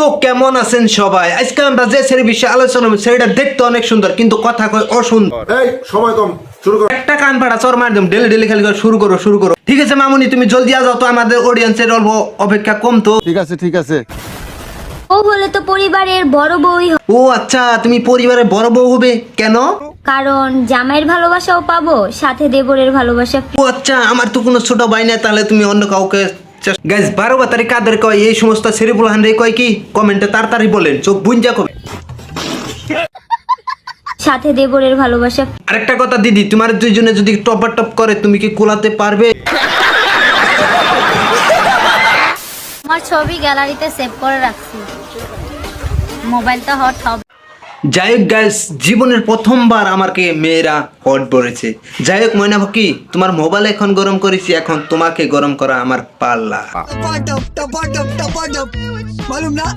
তো কেমন আছেন সবাই? আজকে আমরা যে সেরি বিষয়ে আলোচনা সেটা দেখতে অনেক সুন্দর কিন্তু কথা কয় অসুন্দর। সময় কম শুরু কর। একটা কান ফাটা চর মার দেম ডেলি ডেলি খালি করে শুরু করো শুরু করো। ঠিক আছে মামুনি তুমি জলদি আ যাও তো আমাদের অডিয়েন্সের অল্প অপেক্ষা কম তো। ঠিক আছে ঠিক আছে। ও হলে তো পরিবারের বড় বউই ও আচ্ছা তুমি পরিবারের বড় বউ হবে? কেন? কারণ জামাইয়ের ভালোবাসাও পাবো সাথে দেবরের ভালোবাসা ও আচ্ছা আমার তো কোনো ছোট ভাই নাই তাহলে তুমি অন্য কাউকে গাইজ বারো বাতারি কাদের কয় এই সমস্ত সেরিফুল কয় কি? কমেন্টে তাড়াতাড়ি বলেন চোখ বুঞ্জা কবে? সাথে দেবরের ভালোবাসা। আরেকটা কথা দিদি তোমার দুইজনে যদি টপার টপ করে তুমি কি কোলাতে পারবে? আমার ছবি গ্যালারিতে সেভ করে রাখছি। মোবাইলটা হট হবে। যাই হোক গ্যাস জীবনের প্রথমবার আমাকে মেয়েরা হট বলেছে। যাই হোক ময়না ভাকি তোমার মোবাইল এখন গরম করেছি এখন তোমাকে গরম করা আমার পাল্লা।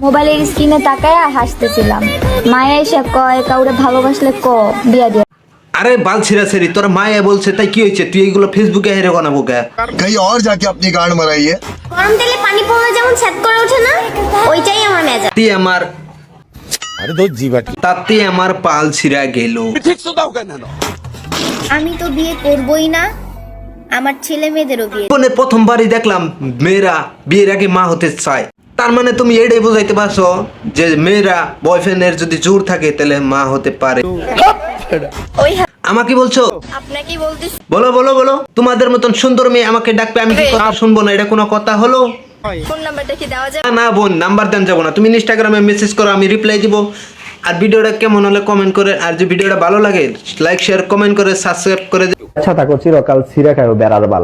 মোবাইলের স্ক্রিনে তাকায় হাসতেছিলাম। মায়া এসে কয় কাউরে ভালোবাসলে ক দিয়া দিয়া আরে বাল ছিঁড়া ছিঁড়ি তোর মায়ে বলছে তাই কি হয়েছে? তুই এগুলো ফেসবুকে হেরে কোনা বোকা কই আর যাকে আপনি গান মারাইয়ে গরম তেলে পানি যেমন করে ওঠে না ওইটাই আমার মেজাজ। তুই আমার আরে জিবাটি তাতে আমার পাল ছিঁড়া গেল। আমি তো বিয়ে করবই না আমার ছেলে মেয়েদেরও বিয়ে। জীবনে প্রথমবারই দেখলাম মেয়েরা বিয়ের আগে মা হতে চায়। তার মানে তুমি এটাই বোঝাইতে পারছ যে মেয়েরা বয়ফ্রেন্ডের যদি জোর থাকে তাহলে মা হতে পারে। ওই আমাকে বলছো? আপনাকেই বলো বলো বলো। তোমাদের মতন সুন্দর মেয়ে আমাকে ডাকবে আমি কি কথা শুনব না? এটা কোনো কথা হলো? ফোন নাম্বারটা কি দেওয়া যাবে? না, না বোন নাম্বার দেন যাব না। তুমি ইনস্টাগ্রামে মেসেজ করো আমি রিপ্লাই দিব। আর ভিডিওটা কেমন হলে কমেন্ট করে আর যদি ভিডিওটা ভালো লাগে লাইক শেয়ার কমেন্ট করে সাবস্ক্রাইব করে আচ্ছা থাকো চিরকাল ছিঁড়ে খাও বেড়ার বাল।